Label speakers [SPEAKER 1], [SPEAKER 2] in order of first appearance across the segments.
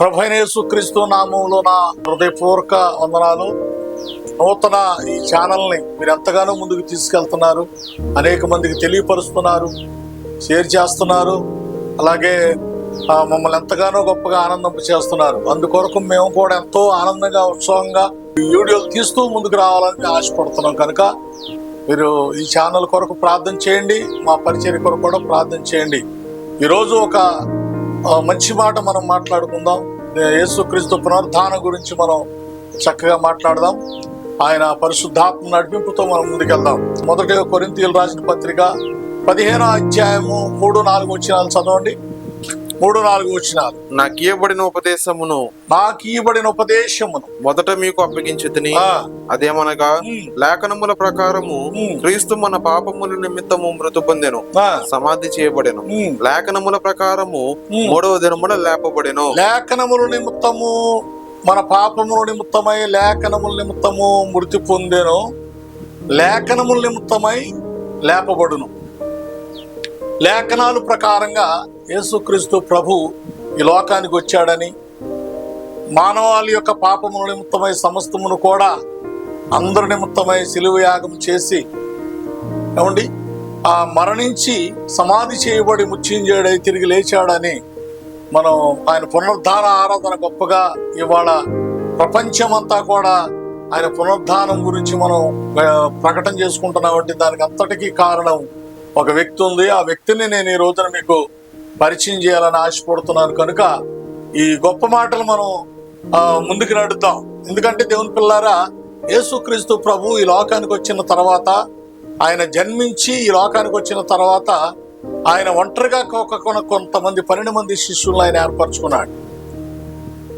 [SPEAKER 1] ప్రభైనేసుక్రీస్తు నామంలో నా హృదయపూర్వక వందనాలు. నూతన ఈ ఛానల్ని మీరు ఎంతగానో ముందుకు తీసుకెళ్తున్నారు. అనేక మందికి తెలియపరుస్తున్నారు షేర్ చేస్తున్నారు. అలాగే మమ్మల్ని ఎంతగానో గొప్పగా ఆనందం చేస్తున్నారు. అందుకొరకు మేము కూడా ఎంతో ఆనందంగా ఉత్సాహంగా ఈ వీడియోలు తీస్తూ ముందుకు రావాలని ఆశపడుతున్నాం కనుక మీరు ఈ ఛానల్ కొరకు ప్రార్థన చేయండి మా పరిచయం కొరకు కూడా ప్రార్థన చేయండి. ఈరోజు ఒక మంచి మాట మనం మాట్లాడుకుందాం. యేసుక్రీస్తు పునరుద్ధానం గురించి మనం చక్కగా మాట్లాడదాం. ఆయన పరిశుద్ధాత్మ నడిపింపుతో మనం ముందుకెళ్దాం. మొదటిగా కొరింతీయులు రాసిన పత్రిక పదిహేనో అధ్యాయము మూడు నాలుగు వచ్చినాలు చదవండి. మూడు నాలుగు వచ్చినాలు
[SPEAKER 2] నాకు ఇవ్వబడిన ఉపదేశమును
[SPEAKER 1] నాకు ఇవ్వబడిన ఉపదేశమును
[SPEAKER 2] మొదట మీకు అప్పగించుతుని. అదేమనగా లేఖనముల ప్రకారము. క్రీస్తు మన పాపముల నిమిత్తము మృతు పొందెను. సమాధి చేయబడెను. లేఖనముల ప్రకారము. మూడవ దినమున లేపబడెను.
[SPEAKER 1] లేఖనముల నిమిత్తము మన పాపముల నిమిత్తమై లేఖనముల నిమిత్తము మృతి పొందెను. లేఖనముల నిమిత్తమై లేపబడును. లేఖనాలు ప్రకారంగా యేసుక్రీస్తు ప్రభు ఈ లోకానికి వచ్చాడని మానవాళి యొక్క పాపముల నిమిత్తమై సమస్తమును కూడా అందరి నిమిత్తమై సిలువ యాగం చేసి ఏమండి? ఆ మరణించి సమాధి చేయబడి ముచ్చింజేడై తిరిగి లేచాడని మనం ఆయన పునరుద్ధాన ఆరాధన గొప్పగా ఇవాళ ప్రపంచమంతా కూడా ఆయన పునరుద్ధానం గురించి మనం ప్రకటన చేసుకుంటున్నాం అంటే దానికి అంతటికీ కారణం ఒక వ్యక్తి ఉంది. ఆ వ్యక్తిని నేను ఈ రోజున మీకు పరిచయం చేయాలని ఆశపడుతున్నాను. కనుక ఈ గొప్ప మాటలు మనం ముందుకు నడుద్దాం. ఎందుకంటే దేవుని పిల్లారా యేసుక్రీస్తు ప్రభు ఈ లోకానికి వచ్చిన తర్వాత ఆయన జన్మించి ఈ లోకానికి వచ్చిన తర్వాత ఆయన ఒంటరిగా ఒక కొంతమంది పన్నెండు మంది శిష్యులను ఆయన ఏర్పరచుకున్నాడు.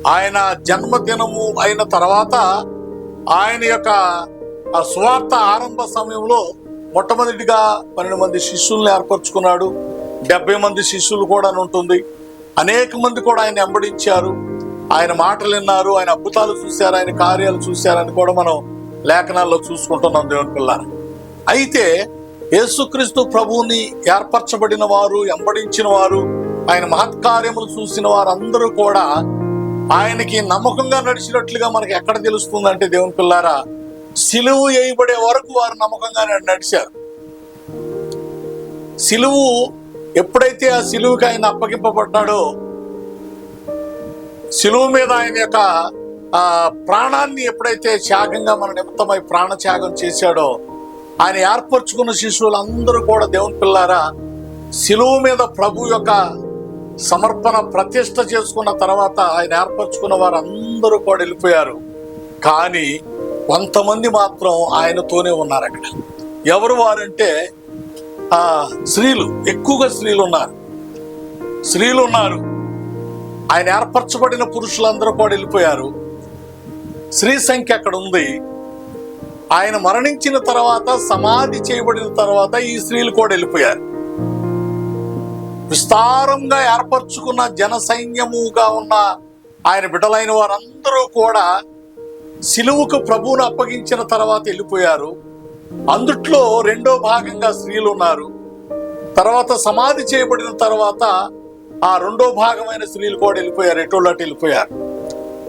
[SPEAKER 1] ఆయన జన్మదినము అయిన తర్వాత ఆయన యొక్క ఆ సువార్త ఆరంభ సమయంలో మొట్టమొదటిగా పన్నెండు మంది శిష్యుల్ని ఏర్పరచుకున్నాడు. డెబ్బై మంది శిష్యులు కూడా ఉంటుంది. అనేక మంది కూడా ఆయన వెంబడించారు. ఆయన మాటలు విన్నారు ఆయన అద్భుతాలు చూశారు ఆయన కార్యాలు చూశారని కూడా మనం లేఖనాల్లో చూసుకుంటున్నాం దేవుని పిల్లారు అయితే యేసుక్రీస్తు ప్రభువుని ఏర్పరచబడిన వారు వెంబడించిన వారు ఆయన మహత్కార్యములు చూసిన వారందరూ కూడా ఆయనకి నమ్మకంగా నడిచినట్లుగా మనకి ఎక్కడ తెలుస్తుందంటే దేవుని పిల్లారా సిలువు వేయబడే వరకు వారు నమ్మకంగా నడిచారు. సిలువు ఎప్పుడైతే ఆ సిలువుకి ఆయన అప్పగింపబడ్డాడో సిలువు మీద ఆయన యొక్క ఆ ప్రాణాన్ని ఎప్పుడైతే త్యాగంగా మన నిమిత్తమై ప్రాణ త్యాగం చేశాడో ఆయన ఏర్పరచుకున్న శిశువులందరూ కూడా దేవుని పిల్లారా సిలువు మీద ప్రభు యొక్క సమర్పణ ప్రతిష్ట చేసుకున్న తర్వాత ఆయన ఏర్పరచుకున్న వారు అందరూ కూడా వెళ్ళిపోయారు. కానీ కొంతమంది మాత్రం ఆయనతోనే ఉన్నారు అక్కడ ఎవరు వారంటే ఆ స్త్రీలు ఎక్కువగా స్త్రీలు ఉన్నారు. స్త్రీలు ఉన్నారు. ఆయన ఏర్పరచబడిన పురుషులందరూ కూడా వెళ్ళిపోయారు. స్త్రీ సంఖ్య అక్కడ ఉంది. ఆయన మరణించిన తర్వాత సమాధి చేయబడిన తర్వాత ఈ స్త్రీలు కూడా వెళ్ళిపోయారు. విస్తారంగా ఏర్పరచుకున్న జన సైన్యముగా ఉన్న ఆయన బిడ్డలైన వారందరూ కూడా సిలువుకు ప్రభువును అప్పగించిన తర్వాత వెళ్ళిపోయారు. అందుట్లో రెండో భాగంగా స్త్రీలు ఉన్నారు. తర్వాత సమాధి చేయబడిన తర్వాత ఆ రెండో భాగమైన స్త్రీలు కూడా వెళ్ళిపోయారు ఎటోళ్ళటి వెళ్ళిపోయారు.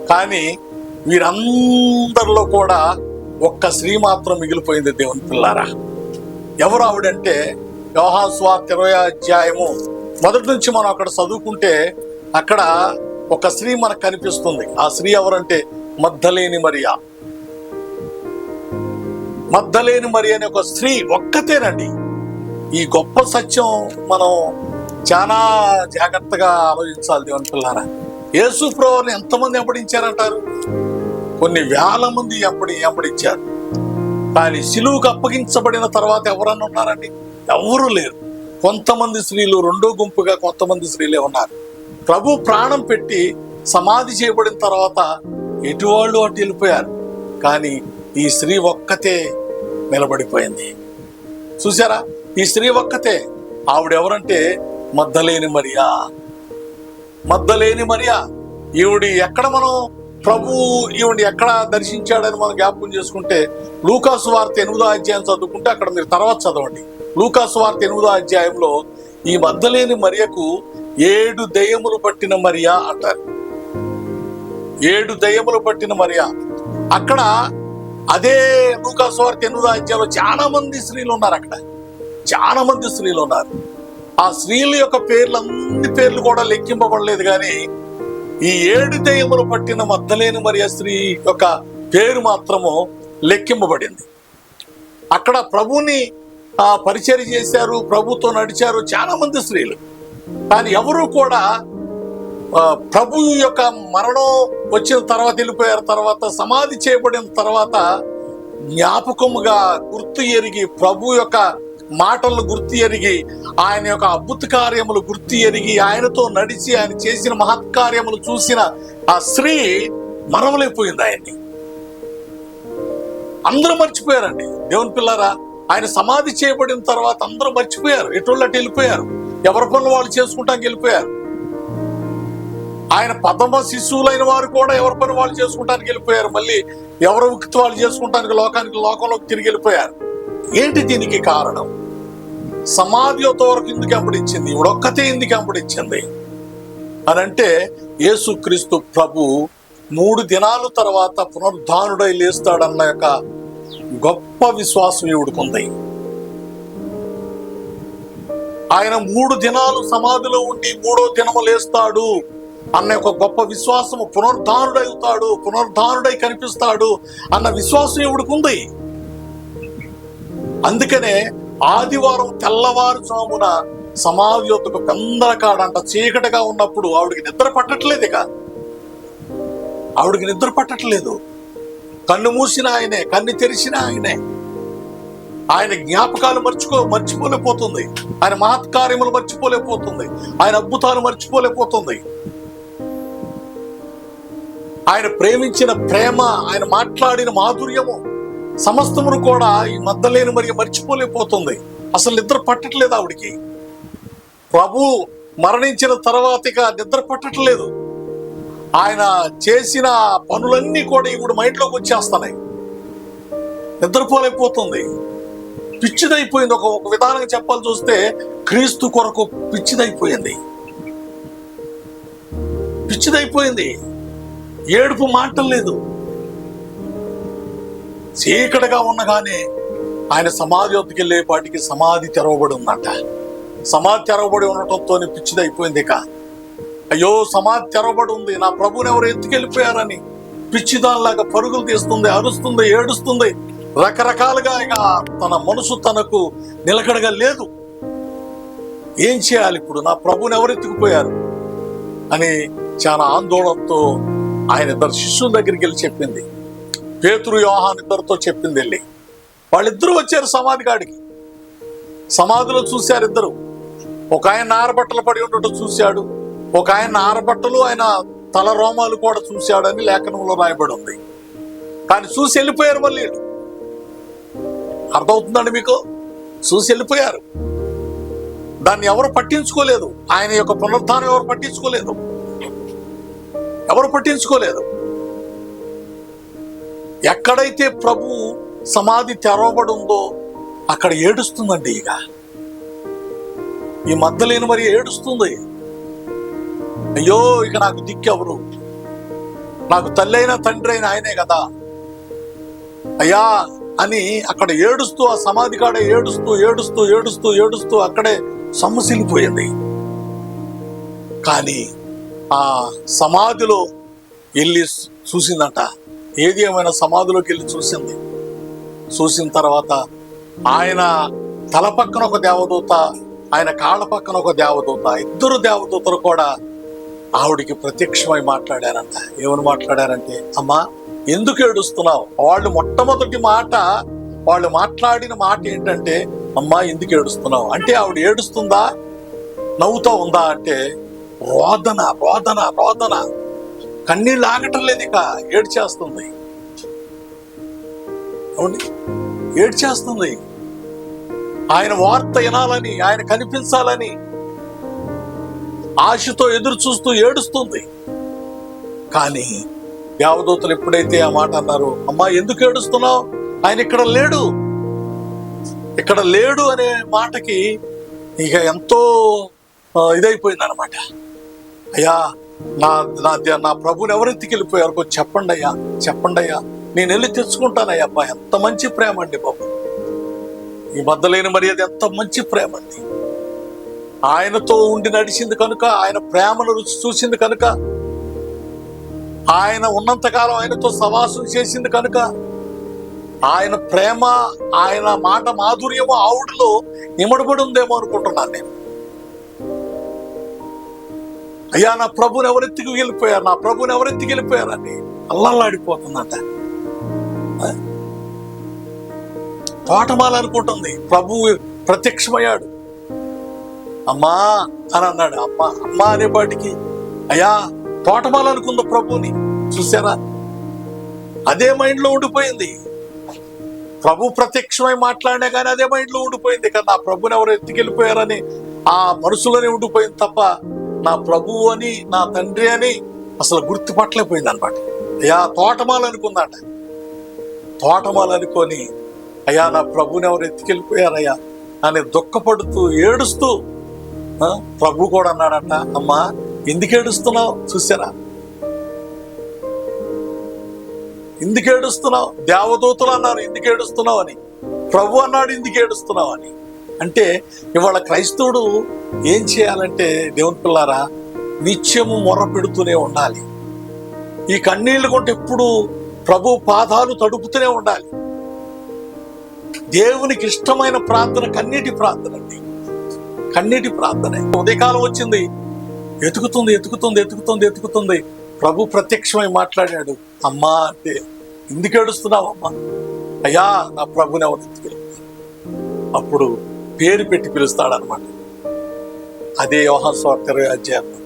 [SPEAKER 1] కానీ వీరందరిలో కూడా ఒక్క స్త్రీ మాత్రం మిగిలిపోయింది దేవుని పిల్లారా. ఎవరు ఆవిడంటే యోహాన్ స్వార్త ఇరవై అధ్యాయము మొదటి నుంచి మనం అక్కడ చదువుకుంటే అక్కడ ఒక స్త్రీ మనకు కనిపిస్తుంది. ఆ స్త్రీ ఎవరంటే మద్దలేని మరియా. మద్దలేని మరి అనే ఒక స్త్రీ ఒక్కతేనండి. ఈ గొప్ప సత్యం మనం చాలా జాగ్రత్తగా ఆలోచించాలి దేవుని పిల్లారా. యేసు ప్రభుని ఎంతమంది వెంబడించారంటారు? కొన్ని వేల మంది ఎంబడి వెంబడించారు. కానీ సిలువుకు అప్పగించబడిన తర్వాత ఎవరన్నా ఉన్నారండి? ఎవరూ లేరు. కొంతమంది స్త్రీలు రెండో గుంపుగా కొంతమంది స్త్రీలే ఉన్నారు. ప్రభు ప్రాణం పెట్టి సమాధి చేయబడిన తర్వాత ఎటువాళ్ళు అటు వెళ్ళిపోయారు. కానీ ఈ స్త్రీ ఒక్కతే నిలబడిపోయింది. చూసారా ఈ స్త్రీ ఒక్కతే. ఆవిడెవరంటే మద్దలేని మరియా. మద్దలేని మరియా. ఈవిడి ఎక్కడ మనం? ప్రభు ఈవిడ ఎక్కడ దర్శించాడని మనం జ్ఞాపకం చేసుకుంటే లూకాసు వార్త ఎనిమిదో అధ్యాయం చదువుకుంటే అక్కడ మీరు తర్వాత చదవండి. లూకాసు వార్త ఎనిమిదో అధ్యాయంలో ఈ మద్దలేని మరియకు ఏడు దెయ్యములు పట్టిన మరియా అంటారు. ఏడు దయ్యములు పట్టిన మరియా. అక్కడ అదే లూకాస్వార్త ఎనిమిదో అధ్యాయంలో చాలా మంది స్త్రీలు ఉన్నారు అక్కడ. చాలా మంది స్త్రీలు ఉన్నారు. ఆ స్త్రీల యొక్క పేర్లు అన్ని పేర్లు కూడా లెక్కింపబడలేదు కానీ ఈ ఏడు దయ్యములు పట్టిన మద్దలేని మరియా స్త్రీ యొక్క పేరు మాత్రము లెక్కింపబడింది. అక్కడ ప్రభుని పరిచయం చేశారు ప్రభుతో నడిచారు చాలా మంది స్త్రీలు. కానీ ఎవరు కూడా ప్రభు యొక్క మరణం వచ్చిన తర్వాత వెళ్ళిపోయారు. తర్వాత సమాధి చేయబడిన తర్వాత జ్ఞాపకముగా గుర్తు ఎరిగి ప్రభు యొక్క మాటలను గుర్తు ఎరిగి ఆయన యొక్క అద్భుత కార్యములు గుర్తు ఎరిగి ఆయనతో నడిచి ఆయన చేసిన మహత్కార్యములు చూసిన ఆ స్త్రీ మరవలేకపోయింది ఆయన్ని. అందరూ మర్చిపోయారండి. దేవుని పిల్లారా ఆయన సమాధి చేయబడిన తర్వాత అందరూ మర్చిపోయారు. ఎటువంటి వెళ్ళిపోయారు. ఎవరి పనులు వాళ్ళు చేసుకుంటానికి వెళ్ళిపోయారు. ఆయన పదమ శిశువులైన వారు కూడా ఎవరి పని వాళ్ళు చేసుకుంటానికి వెళ్ళిపోయారు. మళ్ళీ ఎవరు ఉక్తి వాళ్ళు చేసుకుంటానికి లోకానికి లోకంలోకి తిరిగి వెళ్ళిపోయారు. ఏంటి దీనికి కారణం? సమాధి వరకు ఎందుకు అంపడించింది ఇప్పుడు ఒక్కతే ఎందుకు అంపడించింది అని అంటే యేసుక్రీస్తు ప్రభు మూడు దినాల తర్వాత పునరుద్ధానుడై లేస్తాడన్న యొక్క గొప్ప విశ్వాసం ఈవిడుకుంది ఆయన మూడు దినాలు సమాధిలో ఉండి మూడో దినము లేస్తాడు. అన్న ఒక గొప్ప విశ్వాసము పునరుద్ధానుడై అవుతాడు పునరుద్ధానుడై కనిపిస్తాడు అన్న విశ్వాసం ఈవిడుకుంది అందుకనే ఆదివారం తెల్లవారుజామున సమాధి పెందరకాడంట చీకటిగా ఉన్నప్పుడు ఆవిడికి నిద్ర పట్టట్లేదు ఇక. ఆవిడికి నిద్ర పట్టట్లేదు. కన్ను మూసిన ఆయనే కన్ను తెరిచిన ఆయనే. ఆయన జ్ఞాపకాలు మర్చిపో మర్చిపోలేకపోతుంది. ఆయన మహత్కార్యములు మర్చిపోలేకపోతుంది. ఆయన అద్భుతాలు మర్చిపోలేకపోతుంది. ఆయన ప్రేమించిన ప్రేమ ఆయన మాట్లాడిన మాధుర్యము సమస్తమును కూడా ఈ మద్దలేని మరి మర్చిపోలేకపోతుంది. అసలు నిద్ర పట్టట్లేదు ఆవిడికి. ప్రభు మరణించిన తర్వాత ఇక నిద్ర పట్టట్లేదు. ఆయన చేసిన పనులన్నీ కూడా ఇప్పుడు మైండ్లోకి వచ్చేస్తున్నాయి. నిద్రపోలేకపోతుంది. పిచ్చిదైపోయింది. ఒక ఒక విధానంగా చెప్పాలి చూస్తే క్రీస్తు కొరకు పిచ్చిదైపోయింది. పిచ్చిదైపోయింది. ఏడుపు మాటలు లేదు. చీకటిగా ఉన్నగానే ఆయన సమాధి వద్దకు వెళ్ళేపాటికి సమాధి తెరవబడి ఉందంట. సమాధి తెరవబడి ఉండటంతో పిచ్చిదైపోయింది ఇక. అయ్యో సమాధి తెరవబడి ఉంది. నా ప్రభుని ఎవరు ఎత్తుకెళ్ళిపోయారని పిచ్చిదానిలాగా పరుగులు తీస్తుంది అరుస్తుంది ఏడుస్తుంది. రకరకాలుగా ఇక తన మనసు తనకు నిలకడగా లేదు. ఏం చేయాలి ఇప్పుడు? నా ప్రభుని ఎవరు ఎత్తుకుపోయారు? అని చాలా ఆందోళనతో ఆయన ఇద్దరు శిష్యుల దగ్గరికి వెళ్ళి చెప్పింది. పేతురు యోహాన్ ఇద్దరితో చెప్పింది వెళ్ళి. వాళ్ళిద్దరూ వచ్చారు సమాధి కాడికి. సమాధిలో చూశారు ఇద్దరు. ఒక ఆయన నారబట్టలు పడి ఉండటం చూశాడు. ఒక ఆయన నారబట్టలు ఆయన తల రోమాలు కూడా చూశాడని లేఖనంలో రాయబడి ఉంది. కానీ చూసి వెళ్ళిపోయారు మళ్ళీ అర్థమవుతుందండి మీకు? చూసి వెళ్ళిపోయారు. దాన్ని ఎవరు పట్టించుకోలేదు. ఆయన యొక్క పునరుద్ధానం ఎవరు పట్టించుకోలేదు. ఎవరు పట్టించుకోలేదు. ఎక్కడైతే ప్రభు సమాధి తెరవబడి ఉందో అక్కడ ఏడుస్తుందండి ఇక. ఈ మద్దలేని మరి ఏడుస్తుంది. అయ్యో ఇక నాకు దిక్కెవరు. నాకు తల్లి అయినా తండ్రి అయినా ఆయనే కదా. అయ్యా అని అక్కడ ఏడుస్తూ ఆ సమాధి కాడ ఏడుస్తూ ఏడుస్తూ ఏడుస్తూ ఏడుస్తూ అక్కడే సొమ్మసిల్లిపోయింది. కానీ ఆ సమాధిలో వెళ్ళి చూసిందంట. ఏది ఏమైనా సమాధిలోకి వెళ్ళి చూసింది. చూసిన తర్వాత ఆయన తల పక్కన ఒక దేవదూత ఆయన కాళ్ళ పక్కన ఒక దేవదూత ఇద్దరు దేవదూతలు కూడా ఆవిడికి ప్రత్యక్షమై మాట్లాడారంట. ఏమని మాట్లాడారంటే అమ్మా ఎందుకు ఏడుస్తున్నావు? వాళ్ళు మొట్టమొదటి మాట వాళ్ళు మాట్లాడిన మాట ఏంటంటే అమ్మా ఎందుకు ఏడుస్తున్నావు అంటే ఆవిడ ఏడుస్తుందా? నవ్వుతూ ఉందా? అంటే రోదన రోదన రోదన. కన్నీళ్ళు ఆగటం లేదు ఇక ఏడ్చేస్తుంది. అవును ఏడ్చేస్తుంది. ఆయన వార్త వినాలని ఆయన కనిపించాలని ఆశతో ఎదురు చూస్తూ ఏడుస్తుంది. కానీ దేవదూతలు ఎప్పుడైతే ఆ మాట అన్నారు అమ్మా ఎందుకు ఏడుస్తున్నావు? ఆయన ఇక్కడ లేడు. ఇక్కడ లేడు అనే మాటకి ఇక ఎంతో ఇదైపోయింది అనమాట అయ్యా నా నా నా ప్రభుని ఎవరెత్తికి వెళ్ళిపోయారు? చెప్పండి అయ్యా చెప్పండి అయ్యా. నేను వెళ్ళి తెచ్చుకుంటానయ్యా అబ్బా. ఎంత మంచి ప్రేమ అండి బాబు. ఈ మద్దలేని మర్యాద ఎంత మంచి ప్రేమ అండి. ఆయనతో ఉండి నడిచింది కనుక ఆయన ప్రేమను రుచి చూసింది కనుక ఆయన ఉన్నంతకాలం ఆయనతో సవాసం చేసింది కనుక ఆయన ప్రేమ ఆయన మాట మాధుర్యము ఆవుడిలో ఇమడబడి ఉందేమో అనుకుంటున్నాను నేను. అయ్యా నా ప్రభుని ఎవరెత్తికి వెళ్ళిపోయారు? నా ప్రభుని ఎవరెత్తికి వెళ్ళిపోయారని అల్లల్లాడిపోతుందంట. పాఠమాలనుకుంటుంది. తోటమాల అనుకుంటుంది ప్రభువు ప్రత్యక్షమయ్యాడు. అమ్మా అని అన్నాడు. అమ్మా అమ్మా అనేపాటికి అయ్యా తోటమాల ప్రభుని చూసారా అదే మైండ్లో ఉండిపోయింది. ప్రభు ప్రత్యక్షమై మాట్లాడినా కానీ అదే మైండ్లో ఉండిపోయింది కదా. నా ప్రభుని ఎవరు ఎత్తుకెళ్ళిపోయారని ఆ మనసులోనే ఉండిపోయింది తప్ప నా ప్రభువు అని నా తండ్రి అని అసలు గుర్తుపట్టలేకపోయింది అనమాట అయ్యా తోటమాల అనుకుందాట. తోటమాలు అనుకొని అయ్యా నా ప్రభుని ఎవరు ఎత్తుకెళ్ళిపోయారయ్యా? అని దుఃఖపడుతూ ఏడుస్తూ ప్రభు కూడా అన్నాడట అమ్మా ఎందుకు ఏడుస్తున్నావు? చూసారా ఎందుకు ఏడుస్తున్నావు? దేవదూతలు అన్నారు ఎందుకు ఏడుస్తున్నావు? అని. ప్రభు అన్నాడు ఎందుకు ఏడుస్తున్నావు? అని. అంటే ఇవాళ క్రైస్తవుడు ఏం చేయాలంటే దేవుని పిల్లారా నిత్యము మొర పెడుతూనే ఉండాలి. ఈ కన్నీళ్ళు కొంటే ఎప్పుడు ప్రభు పాదాలు తడుపుతూనే ఉండాలి. దేవునికి ఇష్టమైన ప్రార్థన కన్నీటి ప్రార్థన అండి. కన్నీటి ప్రార్థన. ఉదయకాలం వచ్చింది. ఎతుకుతుంది ఎతుకుతుంది ఎతుకుతుంది ఎతుకుతుంది. ప్రభు ప్రత్యక్షమై మాట్లాడాడు. అమ్మా అంటే ఎందుకు ఏడుస్తున్నావు అమ్మా అయ్యా నా ప్రభుని ఎవరు అప్పుడు పేరు పెట్టి పిలుస్తాడనమాట అదే యోహన్ స్వార్థ అధ్యాయం.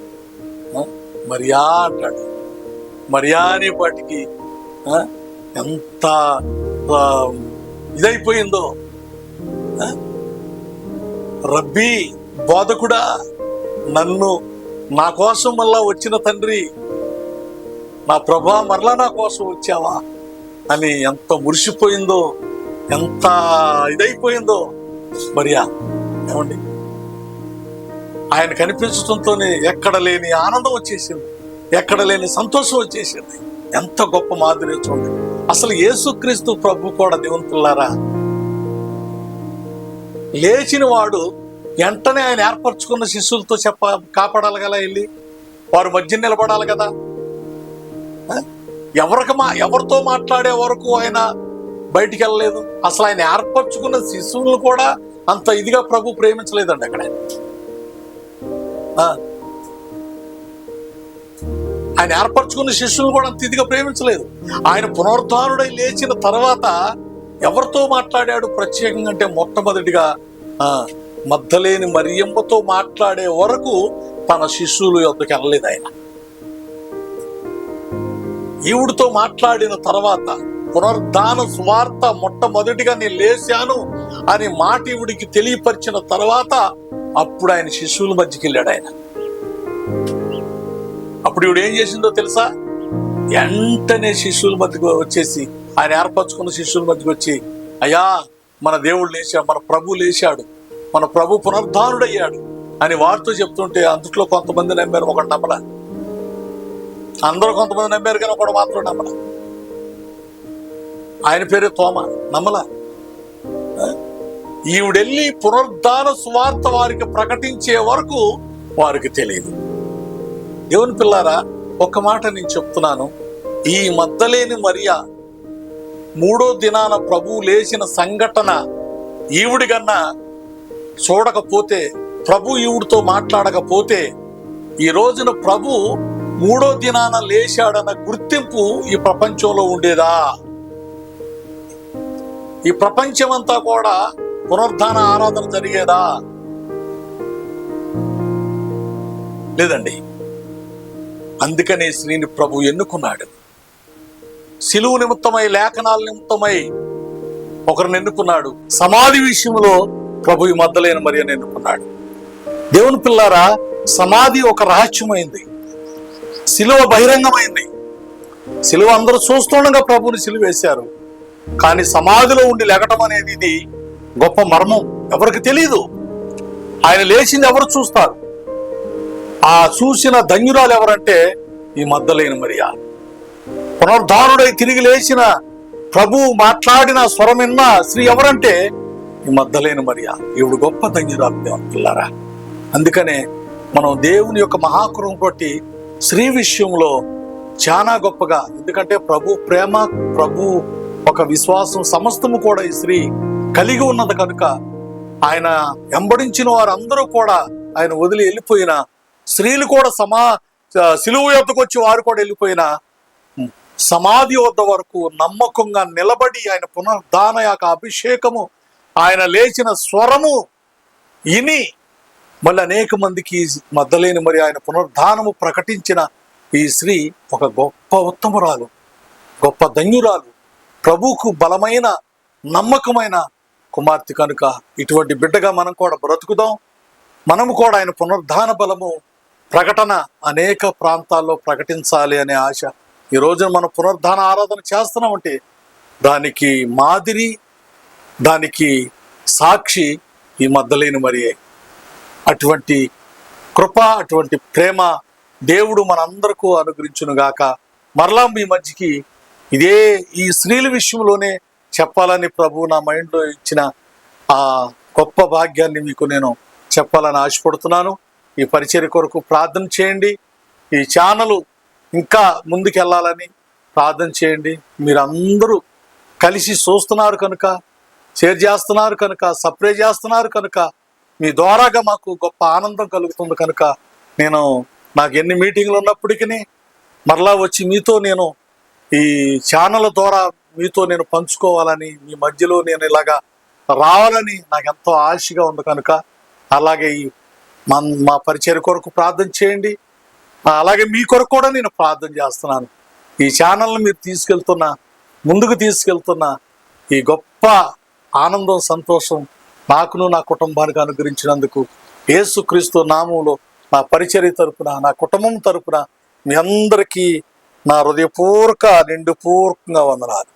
[SPEAKER 1] మరియా అంటాడు. మరియా అనే పాటికి ఎంత ఇదైపోయిందో? రబ్బీ బోధకుడా నన్ను నా కోసం మళ్ళా వచ్చిన తండ్రి నా ప్రభా మరలా నా కోసం వచ్చావా? అని ఎంత మురిసిపోయిందో ఎంత ఇదైపోయిందో? మరియా ఏమండి? ఆయన కనిపించడంతోనే ఎక్కడ లేని ఆనందం వచ్చేసింది. ఎక్కడ లేని సంతోషం వచ్చేసింది. ఎంత గొప్ప మాధుర్యం చూడండి. అసలు యేసుక్రీస్తు ప్రభు కూడా దేవునిపిల్లారా లేచిన వాడు వెంటనే ఆయన ఏర్పరచుకున్న శిష్యులతో చెప్ప కాపాడాలి కదా వెళ్ళి? వారు మధ్య నిలబడాలి కదా? ఆ? ఎవరికి మా ఎవరితో మాట్లాడే వరకు ఆయన బయటికి వెళ్ళలేదు? అసలు ఆయన ఏర్పరచుకున్న శిశువులను కూడా అంత ఇదిగా ప్రభు ప్రేమించలేదండి అక్కడ. ఆయన ఏర్పరచుకున్న శిష్యులు కూడా అంత ఇదిగా ప్రేమించలేదు. ఆయన పునరుద్ధారుడై లేచిన తర్వాత ఎవరితో మాట్లాడాడు? ప్రత్యేకంగా అంటే మొట్టమొదటిగా ఆ మద్దలేని మరియమ్మతో మాట్లాడే వరకు తన శిష్యులు యొక్కకి వెళ్ళలేదు ఆయన. ఈవుడితో మాట్లాడిన తర్వాత పునరుద్ధాన సువార్త మొట్టమొదటిగా నేను లేచాను. అని మాట ఇవుడికి తెలియపరిచిన తర్వాత అప్పుడు ఆయన శిష్యుల మధ్యకి వెళ్ళాడు ఆయన. అప్పుడు ఇవిడు ఏం చేసిందో తెలుసా? వెంటనే శిష్యుల మధ్యకు వచ్చేసి ఆయన ఏర్పరచుకున్న శిష్యుల మధ్యకు వచ్చి అయ్యా మన దేవుడు లేచాడు మన ప్రభు లేచాడు మన ప్రభు పునరుద్ధానుడయ్యాడు అని వారితో చెప్తుంటే అందుట్లో కొంతమంది నమ్మారు ఒకటి నమ్మల. అందరూ కొంతమంది నమ్మారు కానీ ఒకడు మాత్రం నమ్మల. ఆయన పేరే తోమ నమ్మల. ఈవిడెళ్ళి పునరుద్ధాన సువార్త వారికి ప్రకటించే వరకు వారికి తెలియదు. దేవుని పిల్లారా ఒక మాట నేను చెప్తున్నాను. ఈ మద్దలేని మరియా మూడో దినాన ప్రభువు లేచిన సంఘటన ఈవిడి కన్నా చూడకపోతే ప్రభు ఈవిడితో మాట్లాడకపోతే ఈ రోజున ప్రభు మూడో దినాన లేచాడన్న గుర్తింపు ఈ ప్రపంచంలో ఉండేదా? ఈ ప్రపంచమంతా కూడా పునరుద్ధాన ఆరాధన జరిగేదా? లేదండి. అందుకనే శ్రీని ప్రభు ఎన్నుకున్నాడు. సిలువు నిమిత్తమై లేఖనాల నిమిత్తమై ఒకరిని ఎన్నుకున్నాడు. సమాధి విషయంలో ప్రభు మద్దలేని మరి అని ఎన్నుకున్నాడు. దేవుని పిల్లారా సమాధి ఒక రహస్యమైంది. సిలువ బహిరంగమైంది. సిలువ అందరూ చూస్తుండగా ప్రభుని సిలువేశారు. కానీ సమాధిలో ఉండి లెగటం అనేది ఇది గొప్ప మర్మం ఎవరికి తెలియదు ఆయన లేచింది ఎవరు చూస్తారు. ఆ చూసిన ధన్యురాలు ఎవరంటే ఈ మద్దలేని మరియా. పునరుద్ధారుడై తిరిగి లేచిన ప్రభు మాట్లాడిన స్వరం విన్న స్త్రీ ఎవరంటే ఈ మద్దలేని మరియా. ఈవిడు గొప్ప ధన్యురాలు దేవుని పిల్లారా. అందుకనే మనం దేవుని యొక్క మహాకృపను బట్టి స్త్రీ విషయంలో చాలా గొప్పగా ఎందుకంటే ప్రభు ప్రేమ ప్రభు ఒక విశ్వాసం సమస్తము కూడా ఈ స్త్రీ కలిగి ఉన్నది కనుక ఆయన వెంబడించిన వారందరూ కూడా ఆయన వదిలి వెళ్ళిపోయిన స్త్రీలు కూడా సమా సిలువు యొద్దకు వచ్చి వారు కూడా వెళ్ళిపోయిన సమాధి వద్ద వరకు నమ్మకంగా నిలబడి ఆయన పునర్ధాన యొక్క అభిషేకము ఆయన లేచిన స్వరము ఇని మళ్ళీ అనేక మందికి మద్దలేని మరి ఆయన పునరుద్ధానము ప్రకటించిన ఈ స్త్రీ ఒక గొప్ప ఉత్తమురాలు గొప్ప ధన్యురాలు ప్రభుకు బలమైన నమ్మకమైన కుమార్తె కనుక ఇటువంటి బిడ్డగా మనం కూడా బ్రతుకుదాం. మనము కూడా ఆయన పునరుద్ధాన బలము ప్రకటన అనేక ప్రాంతాల్లో ప్రకటించాలి అనే ఆశ. ఈ రోజున మనం పునరుద్ధాన ఆరాధన చేస్తున్నామంటే దానికి మాదిరి దానికి సాక్షి ఈ మద్దలేని మరియే. అటువంటి కృప అటువంటి ప్రేమ దేవుడు మనందరకు అనుగ్రహించును గాక మరలా మీ మధ్యకి ఇదే ఈ స్త్రీల విషయంలోనే చెప్పాలని ప్రభు నా మైండ్లో ఇచ్చిన ఆ గొప్ప భాగ్యాన్ని మీకు నేను చెప్పాలని ఆశపడుతున్నాను. ఈ పరిచర్య కొరకు ప్రార్థన చేయండి. ఈ ఛానల్ ఇంకా ముందుకెళ్ళాలని ప్రార్థన చేయండి. మీరందరూ కలిసి చూస్తున్నారు కనుక షేర్ చేస్తున్నారు కనుక సప్రే చేస్తున్నారు కనుక మీ ద్వారాగా మాకు గొప్ప ఆనందం కలుగుతుంది కనుక నేను నాకు ఎన్ని మీటింగ్లు ఉన్నప్పటికీ మరలా వచ్చి మీతో నేను ఈ ఛానల్ ద్వారా మీతో నేను పంచుకోవాలని మీ మధ్యలో నేను ఇలాగా రావాలని నాకు ఎంతో ఆశగా ఉంది కనుక అలాగే ఈ మన మా పరిచయం కొరకు ప్రార్థన చేయండి. అలాగే మీ కొరకు కూడా నేను ప్రార్థన చేస్తున్నాను. ఈ ఛానల్ని మీరు తీసుకెళ్తున్న ముందుకు తీసుకెళ్తున్న ఈ గొప్ప ఆనందం సంతోషం నాకును నా కుటుంబానికి అనుగ్రహించినందుకు యేసుక్రీస్తు నామంలో నా పరిచర్య తరపున నా కుటుంబం తరపున మీ అందరికీ నా హృదయపూర్వక నిండుపూర్వకంగా వందనాలు.